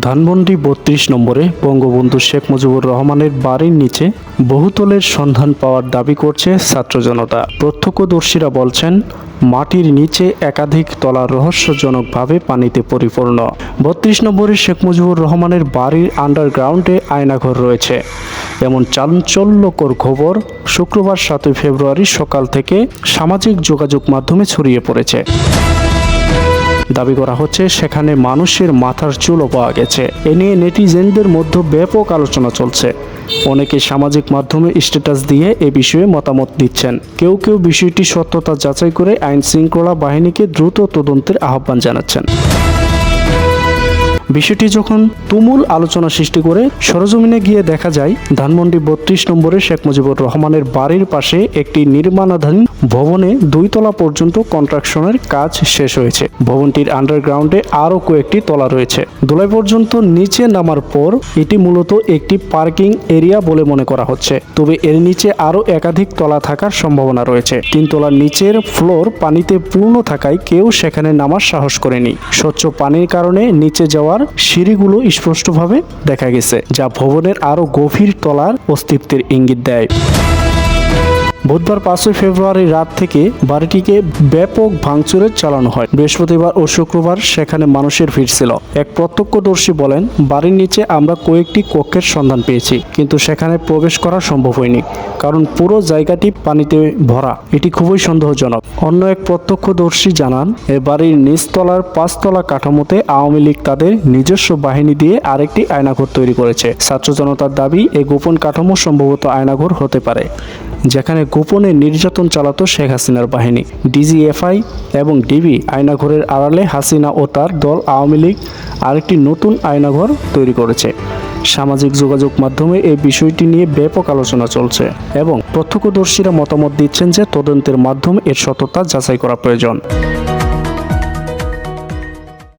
ধানমন্ডি বত্রিশ নম্বরে বঙ্গবন্ধু শেখ মুজিবুর রহমানের বাড়ির নিচে বহুতলের সন্ধান পাওয়ার দাবি করছে ছাত্র জনতা। প্রত্যক্ষদর্শীরা বলছেন, মাটির নিচে একাধিক তলা রহস্যজনকভাবে পানিতে পরিপূর্ণ। বত্রিশ নম্বরে শেখ মুজিবুর রহমানের বাড়ির আন্ডারগ্রাউন্ডে আয়নাঘর রয়েছে। এমন চাঞ্চল্যকর খবর শুক্রবার সাতই ফেব্রুয়ারি সকাল থেকে সামাজিক যোগাযোগ মাধ্যমে ছড়িয়ে পড়েছে। দাবি করা হচ্ছে সেখানে মানুষের মাথার চুলও পাওয়া গেছে। এ নিয়ে নেটিজেনদের মধ্যে ব্যাপক আলোচনা চলছে। অনেকে সামাজিক মাধ্যমে স্ট্যাটাস দিয়ে এ বিষয়ে মতামত দিচ্ছেন। কেউ কেউ বিষয়টি সত্যতা যাচাই করে আইন শৃঙ্খলা বাহিনীকে দ্রুত তদন্তের আহ্বান জানাচ্ছেন। বিষয়টি যখন তুমুল আলোচনা সৃষ্টি করে সরজমিনে গিয়ে দেখা যায়, ধানমন্ডি বত্রিশ নম্বরে শেখ মুজিবুর রহমানের বাড়ির পাশে একটি নির্মাণাধীন ভবনে দুই তলা পর্যন্ত কনস্ট্রাকশনের কাজ শেষ হয়েছে। ভবনটির আন্ডারগ্রাউন্ডে আরও কয়েকটি তলা রয়েছে। দোলাই পর্যন্ত নিচে নামার পর এটি মূলত একটি পার্কিং এরিয়া বলে মনে করা হচ্ছে। তবে এর নিচে আরও একাধিক তলা থাকার সম্ভাবনা রয়েছে। তিন তলার নিচের ফ্লোর পানিতে পূর্ণ থাকায় কেউ সেখানে নামার সাহস করেনি। স্বচ্ছ পানির কারণে নিচে যাওয়ার সিঁড়িগুলো স্পষ্টভাবে দেখা গেছে যা ভবনের আরও গভীর তলার অস্তিত্বের ইঙ্গিত দেয়। বুধবার পাঁচই ফেব্রুয়ারি রাত থেকে বাড়িটিকে ব্যাপক ভাঙচুরে চালানো হয়। বৃহস্পতিবার ও শুক্রবার সেখানে মানুষের ভিড় ছিল। এক প্রত্যক্ষদর্শী বলেন, বাড়ির নিচে আমরা কয়েকটি কক্ষের সন্ধান পেয়েছি, কিন্তু সেখানে প্রবেশ করা সম্ভব হয়নি, কারণ পুরো জায়গাটি পানিতে ভরা। এটি খুবই সন্দেহজনক। অন্য এক প্রত্যক্ষদর্শী জানান, এ বাড়ির নিচতলার পাঁচতলা কাঠামোতে আওয়ামী লীগ তাদের নিজস্ব বাহিনী দিয়ে আরেকটি আয়নাঘর তৈরি করেছে। ছাত্র জনতার দাবি এই গোপন কাঠামো সম্ভবত আয়নাঘর হতে পারে। যেখানে গোপনে নির্যাতন চালাতো শেখ হাসিনার বাহিনী। ডিজিএফআই এবং ডিবি আয়নাঘরের আড়ালে হাসিনা ও তার দল আওয়ামী লীগ আরেকটি নতুন আয়নাঘর তৈরি করেছে। সামাজিক যোগাযোগ মাধ্যমে এই বিষয়টি নিয়ে ব্যাপক আলোচনা চলছে এবং প্রত্যক্ষদর্শীরা মতামত দিচ্ছেন যে তদন্তের মাধ্যমে এর সততা যাচাই করা প্রয়োজন।